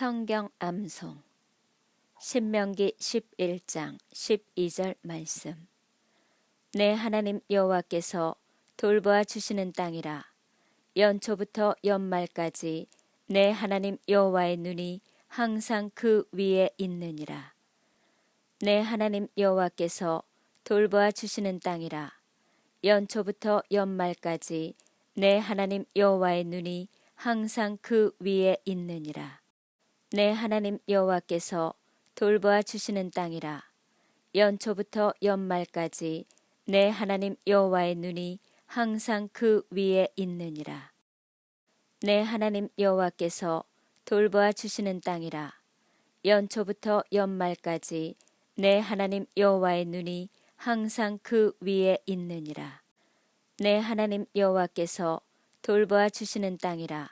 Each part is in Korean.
성경 암송. 신명기 11장 12절 말씀. 내 하나님 여호와께서 돌보아 주시는 땅이라. 연초부터 연말까지 내 하나님 여호와의 눈이 항상 그 위에 있느니라. 내 하나님 여호와께서 돌보아 주시는 땅이라. 연초부터 연말까지 내 하나님 여호와의 눈이 항상 그 위에 있느니라. 내 하나님 여호와께서 돌보아 주시는 땅이라. 연초부터 연말까지 내 하나님 여호와의 눈이 항상 그 위에 있느니라. 내 하나님 여호와께서 돌보아 주시는 땅이라. 연초부터 연말까지 내 하나님 여호와의 눈이 항상 그 위에 있느니라. 내 하나님 여호와께서 돌보아 주시는 땅이라.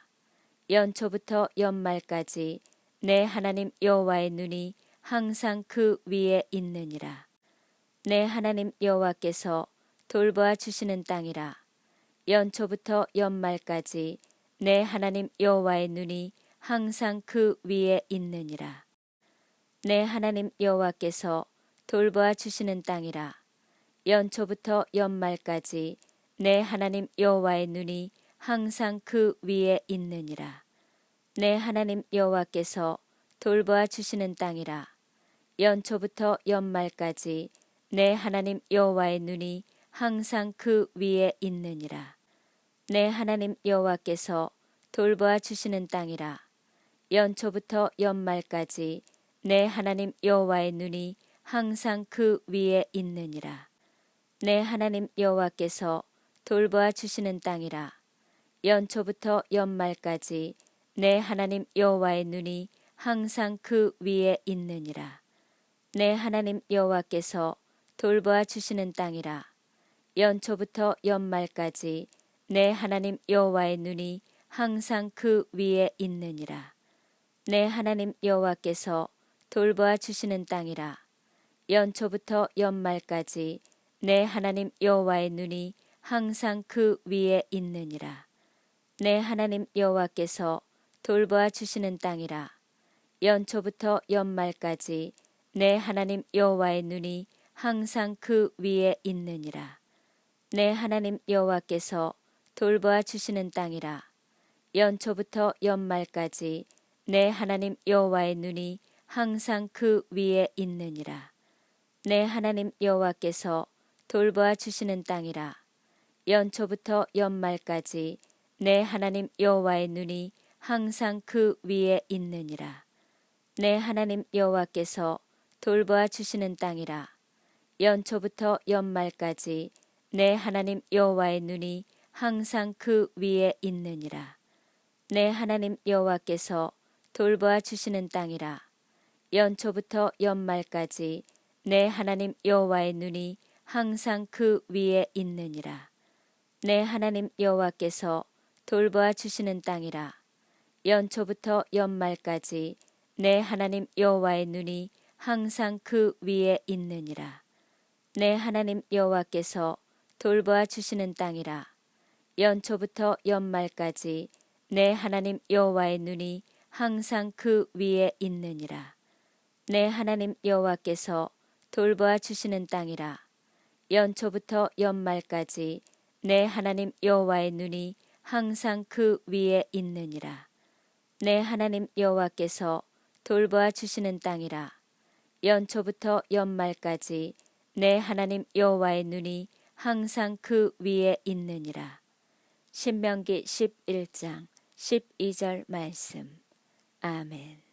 연초부터 연말까지 내 하나님 여호와의 눈이 항상 그 위에 있느니라. 내 하나님 여호와께서 돌보아 주시는 땅이라. 연초부터 연말까지 내 하나님 여호와의 눈이 항상 그 위에 있느니라. 내 하나님 여호와께서 돌보아 주시는 땅이라. 연초부터 연말까지 내 하나님 여호와의 눈이 항상 그 위에 있느니라. 내 하나님 여호와께서 돌보아 주시는 땅이라. 연초부터 연말까지 내 하나님 여호와의 눈이 항상 그 위에 있느니라. 내 하나님 여호와께서 돌보아 주시는 땅이라. 연초부터 연말까지 내 하나님 여호와의 눈이 항상 그 위에 있느니라. 내 하나님 여호와께서 돌보아 주시는 땅이라. 연초부터 연말까지 내 하나님 여호와의 눈이 항상 그 위에 있느니라. 내 하나님 여호와께서 돌보아 주시는 땅이라. 연초부터 연말까지 내 하나님 여호와의 눈이 항상 그 위에 있느니라. 내 하나님 여호와께서 돌보아 주시는 땅이라. 연초부터 연말까지 내 하나님 여호와의 눈이 항상 그 위에 있느니라. 내 하나님 여호와께서 돌보아 주시는 땅이라. 연초부터 연말까지 내 하나님 여호와의 눈이 항상 그 위에 있느니라. 내 하나님 여호와께서 돌보아 주시는 땅이라. 연초부터 연말까지 내 하나님 여호와의 눈이 항상 그 위에 있느니라. 내 하나님 여호와께서 돌보아 주시는 땅이라. 연초부터 연말까지 내 하나님 여호와의 눈이 항상 그 위에 있느니라. 내 하나님 여호와께서 돌보아 주시는 땅이라. 연초부터 연말까지 내 하나님 여호와의 눈이 항상 그 위에 있느니라. 내 하나님 여호와께서 돌보아 주시는 땅이라. 연초부터 연말까지 내 하나님 여호와의 눈이 항상 그 위에 있느니라. 내 하나님 여호와께서 돌보아 주시는 땅이라. 연초부터 연말까지 내 하나님 여호와의 눈이 항상 그 위에 있느니라. 내 하나님 여호와께서 돌보아 주시는 땅이라. 연초부터 연말까지 내 하나님 여호와의 눈이 항상 그 위에 있느니라. 내 하나님 여호와께서 돌보아 주시는 땅이라. 연초부터 연말까지 내 하나님 여호와의 눈이 항상 그 위에 있느니라. 내 하나님 여호와께서 돌보아 주시는 땅이라. 연초부터 연말까지 내 하나님 여호와의 눈이 항상 그 위에 있느니라. 신명기 11장 12절 말씀. 아멘.